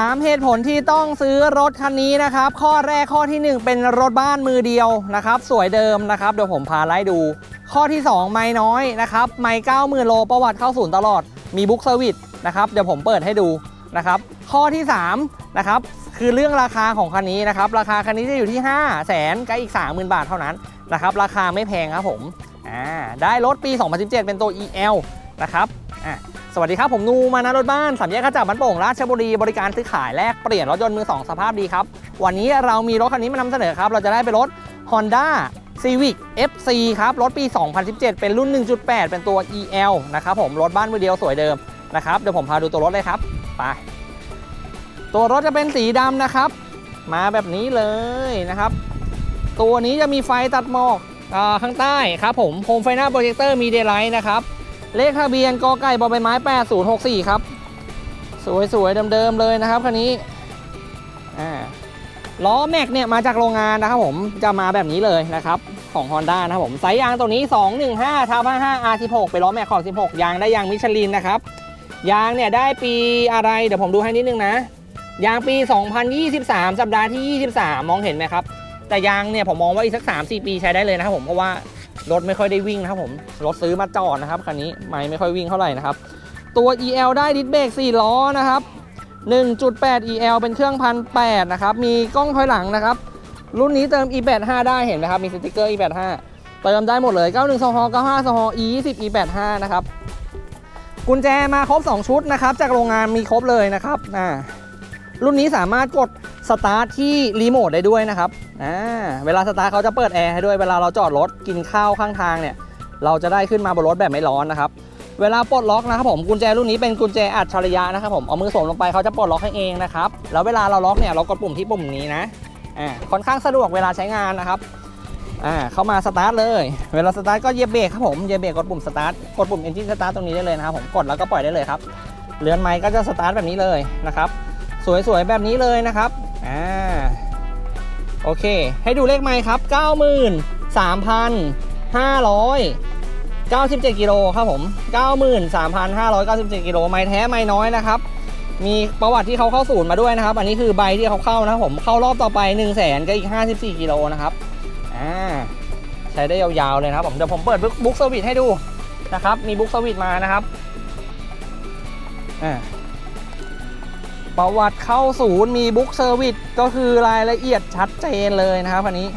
3 เหตุผลที่ต้องซื้อรถคันนี้นะครับ ข้อแรกข้อทีหนึ่1 เป็นรถบ้านมือเดียวนะครับ สวยเดิมนะครับเดี๋ยวผมพาไล่ดู ข้อที่ 2 ไม่น้อยนะครับ ไม่เก้าหมื่นโลประวัติเข้าศูนย์ตลอดมีบุ๊กเซอร์วิสนะครับเดี๋ยวผมเปิดให้ดูนะครับ ข้อที่3นะครับคือเรื่องราคาของคันนี้นะครับ ราคาคันนี้จะอยู่ที่ 5 0 0แสนกับอีก 30,000 บาทเท่านั้นนะครับราคาไม่แพงครับผมอ่าได้รถปี 2017 เป็นตัว EL นะครับอะ สวัสดีครับ ผมนูมานะรถบ้านสามแยกข้าจับบ้านโป่งราชบุรีบริการซื้อขายแลกเปลี่ยนรถยนต์มือ2สภาพดีครับ วันนี้เรามีรถคันนี้มานำเสนอครับ เราจะได้เป็นรถ Honda Civic FC ครับ รถปี 2017 เป็นรุ่น 1.8 เป็นตัว EL นะครับผมรถบ้านมือเดียวสวยเดิมนะครับเดี๋ยวผมพาดูตัวรถเลยครับไปตัวรถจะเป็นสีดำนะครับ มาแบบนี้เลยนะครับ ตัวนี้จะมีไฟตัดหมอกข้างใต้ครับผมโฮมไฟหน้าโปรเจคเตอร์มีเดย์ไลท์นะครับ เลขทะเบียนกอไก่บอใบไม้8064 ครับ สวยๆเดิมๆเลยนะครับคันนี้ล้อแม็กเนี่ยมาจากโรงงานนะครับผมจะมาแบบนี้เลยนะครับของ Honda นะครับผมไซส์ยางตัวนี้ 215ทา5 R16 เป็นล้อแม็กขอบ16 ยางได้ยางมิชลินนะครับยางเนี่ยได้ปีอะไร เดี๋ยวผมดูให้นิดนึงนะ ยางปี 2023 สัปดาห์ที่ 23 มองเห็นไหมครับ แต่ยางเนี่ยผมมองว่าอีกสัก 3-4 ปีใช้ได้เลยนะครับผมเพราะว่า รถไม่ค่อยได้วิ่งนะครับผม รถซื้อมาจอดนะครับคันนี้ไม่ไม่ค่อยวิ่งเท่าไหร่นะครับ ตัว EL ได้ดิสเบรก4ล้อนะครับ 1.8 EL เป็นเครื่องพันแนะครับ มีกล้องถอยหลังนะครับ รุ่นนี้เติม E85 ได้เห็นไหมครับ มีสติกเกอร์ E85 เติมได้หมดเลย 91 2 95 2 E20 E85 นะครับ กุญแจมาครบ 2 ชุดนะครับ จากโรงงานมีครบเลยนะครับ อ่า รุ่นนี้สามารถกด สตาร์ทที่รีโมทได้ด้วยนะครับอ่าเวลาสตาร์ทเขาจะเปิดแอร์ให้ด้วยเวลาเราจอดรถกินข้าวข้างทางเนี่ยเราจะได้ขึ้นมาบนรถแบบไม่ร้อนนะครับเวลาปลดล็อกนะครับผมกุญแจรุ่นนี้เป็นกุญแจอัจฉริยะนะครับผมเอามือสวมลงไปเขาจะปลดล็อกให้เองนะครับแล้วเวลาเราล็อกเนี่ยเรากดปุ่มที่ปุ่มนี้นะอ่าค่อนข้างสะดวกเวลาใช้งานนะครับอ่าเข้ามาสตาร์ทเลย เวลาสตาร์ทก็เหยียบเบรกครับผมเหยียบเบรกกดปุ่มสตาร์ทกดปุ่มเอนจินสตาร์ทตรงนี้ได้เลยนะครับผมกดแล้วก็ปล่อยได้เลยครับเรือนไม้ก็จะสตาร์ทแบบนี้เลยนะครับ สวยๆ แบบนี้เลยนะครับ อ่า โอเค ให้ดูเลขไมค์ครับ 93,597 กิโลครับผม 93,597 กิโล ไมค์แท้ไมค์น้อยนะครับ มีประวัติที่เขาเข้าศูนย์มาด้วยนะครับ อันนี้คือใบที่เขาเข้านะครับผม เข้ารอบต่อไป 1 0 0 0 0แสนก็อีก 54 กิโลนะครับ อ่า ใช้ได้ยาวๆ เลยนะครับผม เดี๋ยวผมเปิดบุ๊กเซอร์วิสให้ดูนะครับ มีบุ๊กเซอร์วิสมานะครับ อ่า ประวัติเข้าศูนย์มีบุ๊กเซอร์วิสก็คือรายละเอียดชัดเจนเลยนะครับอันนี้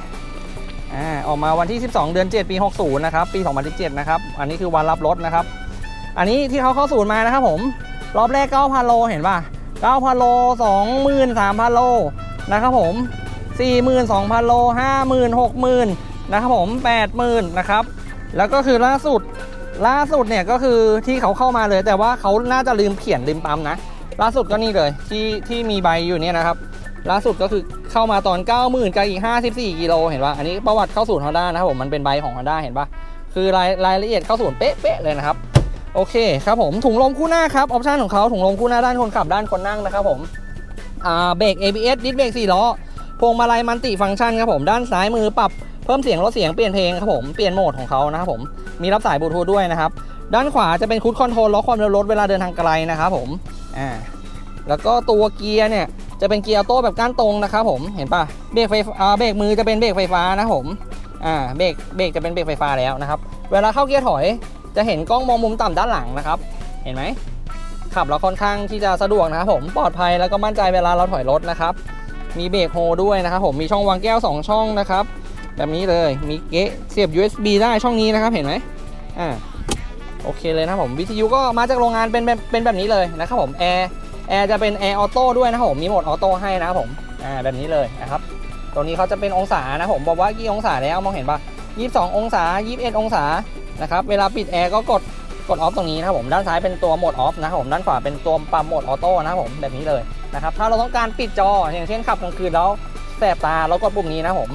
อ่าออกมาวันที่ 12 เดือน 7 ปี 60 นะครับ ปี 2017 นะครับ อันนี้คือวันรับรถนะครับ อันนี้ที่เขาเข้าศูนย์มานะครับผม รอบแรก 9,000 โล เห็นป่ะ 9,000 โล 23,000 โล นะครับผม 42,000 โล 50,000 60,000 นะครับผม 80,000 นะครับ แล้วก็คือล่าสุด ล่าสุดเนี่ยก็คือที่เขาเข้ามาเลย แต่ว่าเขาน่าจะลืมเขียนลืมปั๊มนะ ล่าสุดก็นี่เลยที่ที่มีใบอยู่เนี่ยนะครับ ล่าสุดก็คือเข้ามาตอน 90,000กับอีก 54กิโลเห็นปะอันนี้ประวัติเข้าศูนย์ฮอนด้านะครับผมมันเป็นใบของ Honda เห็นปะคือรายรายละเอียดเข้าศูนย์เป๊ะๆเลยนะครับโอเคครับผมถุงลมคู่หน้าครับออปชันของเขาถุงลมคู่หน้าด้านคนขับด้านคนนั่งนะครับผมอ่าเบรก ABS ดิสเบรก4ล้อพวงมาลัยมันติฟังก์ชันครับผมด้านซ้ายมือปรับเพิ่มเสียงลดเสียงเปลี่ยนเพลงครับผมเปลี่ยนโหมดของเขานะครับผมมีรับสายบลูทูธด้วยนะครับด้านขวาจะเป็นคูดคอนโทรลล็อกความเร็วรถเวลาเดินทางไกลนะครับผม อ่าแล้วก็ตัวเกียร์เนี่ยจะเป็นเกียร์ออโต้แบบก้านตรงนะครับผมเห็นปะเบรกไฟอ่าเบรกมือจะเป็นเบรกไฟฟ้านะผมอ่าเบรกเบรกจะเป็นเบรกไฟฟ้าแล้วนะครับ เวลาเข้าเกียร์ถอยจะเห็นกล้องมองมุมต่ำด้านหลังนะครับ เห็นไหมขับแล้วค่อนข้างที่จะสะดวกนะครับผมปลอดภัยแล้วก็มั่นใจเวลาเราถอยรถนะครับ มีเบรกโฮด้วยนะครับผมมีช่องวางแก้ว 2 ช่องนะครับ แบบนี้เลยมีเกะเสียบ USB ได้ช่องนี้นะครับเห็นไหมอ่า โอเคเลยนะผมวิทยุก็มาจากโรงงานเป็นแบบเป็นแบบนี้เลยนะครับผมแอร์แอร์จะเป็นแอร์ออโต้ด้วยนะครับผมมีโหมดออโต้ให้นะครับผมอ่าแบบนี้เลยนะครับตัวนี้เขาจะเป็นองศานะผมบอกว่ากี่องศาแล้วมองเห็นปะ22 องศา 21 องศานะครับเวลาปิดแอร์ก็กดกดออฟตรงนี้นะครับผมด้านซ้ายเป็นตัวโหมดออฟนะครับผมด้านขวาเป็นตัวปั๊มโหมดออโต้นะครับผมแบบนี้เลยนะครับถ้าเราต้องการปิดจออย่างเช่นขับกลางคืนแล้วแสบตาเรากดปุ่มนี้นะผม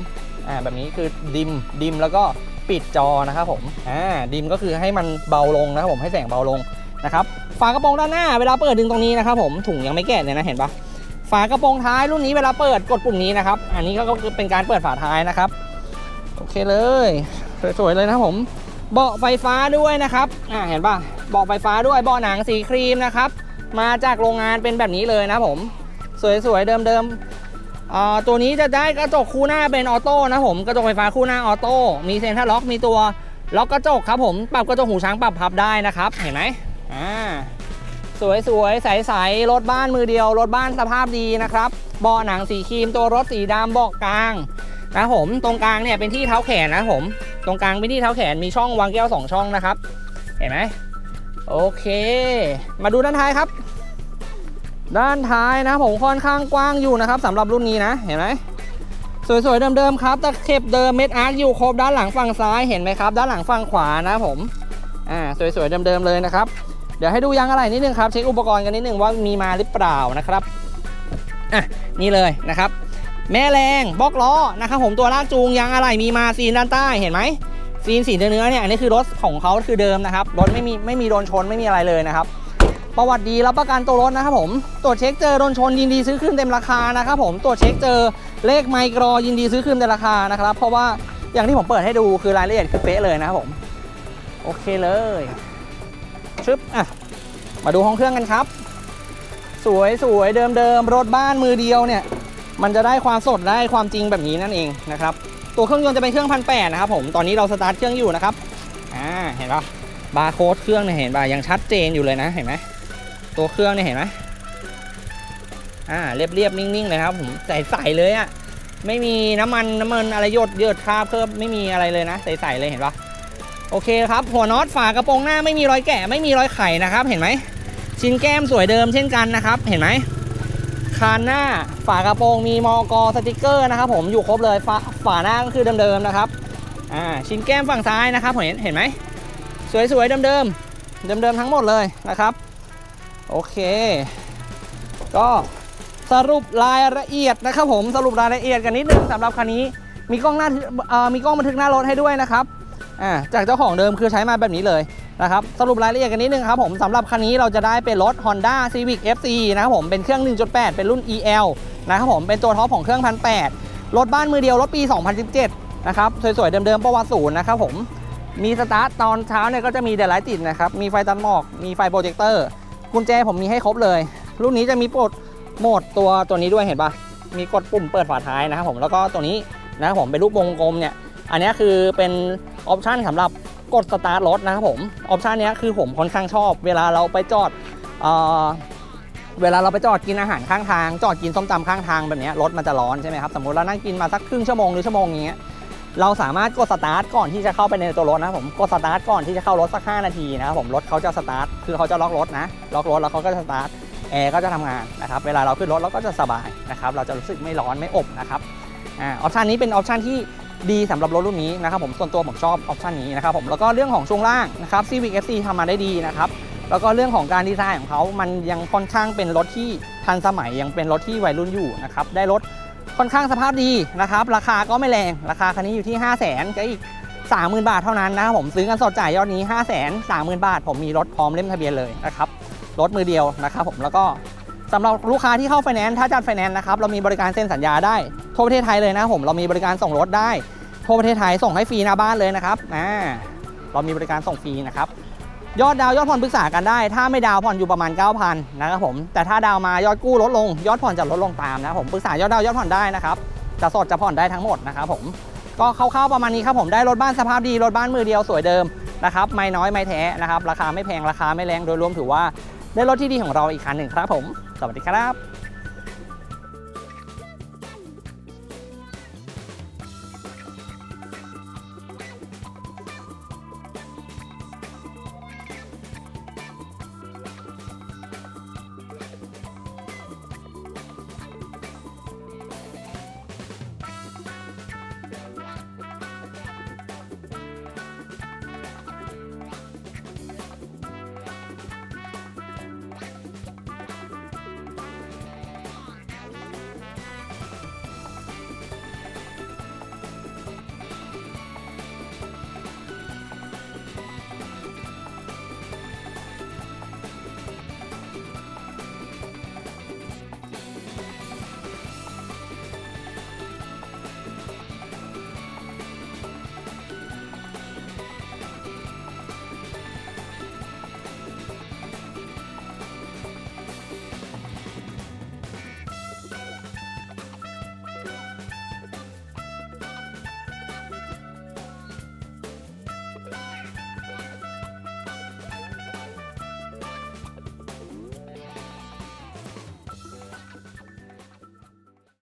อ่าแบบนี้คือดิมดิมแล้วก็ ปิดจอนะครับผมอ่าดิมก็คือให้มันเบาลงนะครับผมให้แสงเบาลงนะครับฝากระโปรงด้านหน้าเวลาเปิดดึงตรงนี้นะครับผมถุงยังไม่แกะเลยนะเห็นปะฝากระโปรงท้ายรุ่นนี้เวลาเปิดกดปุ่มนี้นะครับ อันนี้ก็คือเป็นการเปิดฝาท้ายนะครับ โอเคเลย สวยๆเลยนะครับผม เบาะไฟฟ้าด้วยนะครับอ่าเห็นปะเบาะไฟฟ้าด้วยเบาะหนังสีครีมนะครับ มาจากโรงงานเป็นแบบนี้เลยนะผม สวยๆเดิมๆ ตัวนี้จะได้กระจกคู่หน้าเป็นออโต้นะผมกระจกไฟฟ้าคู่หน้าออโต้มีเซ็นทรัลล็อกมีตัวล็อกกระจกครับผมปรับกระจกหูช้างปรับพับได้นะครับเห็นไหมอ่าสวยๆใสๆรถบ้านมือเดียว รถบ้านสภาพดีนะครับเบาะหนังสีครีมตัวรถสีดำเบาะกลางนะผมตรงกลางเนี่ยเป็นที่เท้าแขนนะผมตรงกลางเป็นที่เท้าแขนมีช่องวางแก้วสองช่องนะครับ เห็นไหมโอเค มาดูด้านท้ายครับ ด้านท้ายนะผมค่อนข้างกว้างอยู่นะครับสำหรับรุ่นนี้นะเห็นไหมสวยๆเดิมๆครับตะเข็บเดิมเม็ดอาร์คอยู่ครบด้านหลังฝั่งซ้ายเห็นไหมครับ ด้านหลังฝั่งขวานะผมอ่าสวยๆเดิมๆเลยนะครับ เดี๋ยวให้ดูยางอะไรนิดนึงครับเช็คอุปกรณ์กันนิดนึงว่ามีมาหรือเปล่านะครับอะนี่เลยนะครับ แม่แรงบล็อกล้อนะครับผมตัวลากจูงยางอะไรมีมาซีนด้านใต้เห็นไหมซีนสีเนื้อเนี่ยอันนี้คือรถของเขาคือเดิมนะครับรถไม่มีไม่มีโดนชนไม่มีอะไรเลยนะครับ ประวัติดีรับประกันตัวรถนะครับผมตรวจเช็คเจอโดนชนยินดีซื้อคืนเต็มราคานะครับผมตรวจเช็คเจอเลขไมกรยินดีซื้อคืนเต็มราคานะครับ เพราะว่าอย่างที่ผมเปิดให้ดูคือรายละเอียดคือเป๊ะเลยนะครับผม โอเคเลยชึบอะมาดูห้องเครื่องกันครับ สวยสวยเดิมเดิมรถบ้านมือเดียวเนี่ย มันจะได้ความสดได้ความจริงแบบนี้นั่นเองนะครับตัวเครื่องยนต์จะเป็นเครื่องพันแปดนะครับผมตอนนี้เราสตาร์ทเครื่องอยู่นะครับอ่าเห็นปะบาร์โค้ดเครื่องเนี่ยเห็นปะยังชัดเจนอยู่เลยนะเห็นไหม ตัวเครื่องเนี่ยเห็นไหมอ่าเรียบเรียบๆนิ่งๆเลยครับ ผมใสๆเลยอะ่ะไม่มีน้ำมันน้ำมันอะไรยดเยืดคราบเพิ่มไม่มีอะไรเลยนะใสๆเลยเห็นปะโอเคครับ หัวน็อตฝากระโปรงหน้าไม่มีรอยแกะไม่มีรอยไข่นะครับ เห็นไหมชิ้นแก้มสวยเดิมเช่นกันนะครับ เห็นไหมคานหน้าฝากระโปรงมีมอกสติกเกอร์นะครับ ผมอยู่ครบเลยฝาฝาหน้าก็คือเดิมๆนะครับอ่าชิ้นแก้มฝั่งซ้ายนะครับเห็นเห็นไหมสวยๆเดิมๆเดิมๆทั้งหมดเลยนะครับ โอเค ก็สรุปรายละเอียดนะครับผมสรุปรายละเอียดกันนิดนึงสำหรับคันนี้มีกล้องหน้ามีกล้องบันทึกหน้ารถให้ด้วยนะครับจากเจ้าของเดิมคือใช้มาแบบนี้เลยนะครับสรุปรายละเอียดกันนิดนึงครับผมสำหรับคันนี้เราจะได้เป็นรถ Honda Civic FC นะครับผมเป็นเครื่อง 1.8 เป็นรุ่น EL นะครับผมเป็นตัวท็อปของเครื่องพันแรถบ้านมือเดียวรถปี 2017 นะครับสวยๆเดิมๆประวัติศูนย์นะครับผมมีสตาร์ทตอนเช้าเนี่ยก็จะมีเดลไลท์ติดนะครับมีไฟตัดหมอกมีไฟโปรเจคเตอร์ กุญแจผมมีให้ครบเลย รุ่นนี้จะมีโปรดโหมดตัวตัวนี้ด้วยเห็นปะมีกดปุ่มเปิดฝาท้ายนะครับผมแล้วก็ตัวนี้นะครับผมเป็นรูปวงกลมเนี่ยอันนี้คือเป็นออปชันสำหรับกดสตาร์ทรถนะครับผมออปชันนี้คือผมค่อนข้างชอบ เวลาเราไปจอดเอเวลาเราไปจอดกินอาหารข้างทาง จอดกินส้มตำข้างทางแบบนี้รถมันจะร้อนใช่ไหมครับสมมติเรานั่งกินมาสักครึ่งชั่วโมงหรือชั่วโมงอย่างเงี้ย เราสามารถกดสตาร์ทก่อนที่จะเข้าไปในตัวรถนะครับผมกดสตาร์ทก่อนที่จะเข้ารถสัก 5 นาทีนะครับผมรถเขาจะสตาร์ทคือเขาจะล็อกรถนะล็อกรถแล้วเขาก็จะสตาร์ทแอร์ก็จะทำงานนะครับเวลาเราขึ้นรถเราก็จะสบายนะครับเราจะรู้สึกไม่ร้อนไม่อบนะครับอ่าออปชันนี้เป็นออปชันที่ดีสำหรับรถรุ่นนี้นะครับผมส่วนตัวผมชอบออปชันนี้นะครับผมแล้วก็เรื่องของช่วงล่างนะครับ Civic FC ทำมาได้ดีนะครับแล้วก็เรื่องของการดีไซน์ของเขามันยังค่อนข้างเป็นรถที่ทันสมัยยังเป็นรถที่วัยรุ่นอยู่นะครับได้รถ ค่อนข้างสภาพดีนะครับ ราคาก็ไม่แรง ราคาคันนี้อยู่ที่ 5 0 0 0 0นก็อีก 30,000 บาทเท่านั้นนะครับผมซื้อกันสดจ่ายยอดนี้ 5 0 0 0 0 0 30,000 บาท ผมมีรถพร้อมเล่มทะเบียนเลยนะครับรถมือเดียวนะครับผมแล้วก็สำหรับลูกค้าที่เข้าไฟแนนซ์ถ้าจัดไฟแนนซ์นะครับเรามีบริการเซ็นสัญญาได้ทั่วประเทศไทยเลยนะครับผมเรามีบริการส่งรถได้ทั่วประเทศไทยส่งให้ฟรีหน้าบ้านเลยนะครับอ่าเรามีบริการส่งฟรีนะครับ ยอดดาวยอดผ่อนปรึกษากันได้ ถ้าไม่ดาวผ่อนอยู่ประมาณ 9,000นะครับผมแต่ถ้าดาวมายอดกู้ลดลง ยอดผ่อนจะลดลงตามนะครับผมปรึกษายอดดาวยอดผ่อนได้นะครับจะสดจะผ่อนได้ทั้งหมดนะครับผมก็คร่าวๆประมาณนี้ครับผมได้รถบ้านสภาพดีรถบ้านมือเดียวสวยเดิมนะครับไม่น้อยไม่แท้นะครับราคาไม่แพงราคาไม่แรงโดยรวมถือว่าได้รถที่ดีของเราอีกคันหนึ่งครับผม สวัสดีครับ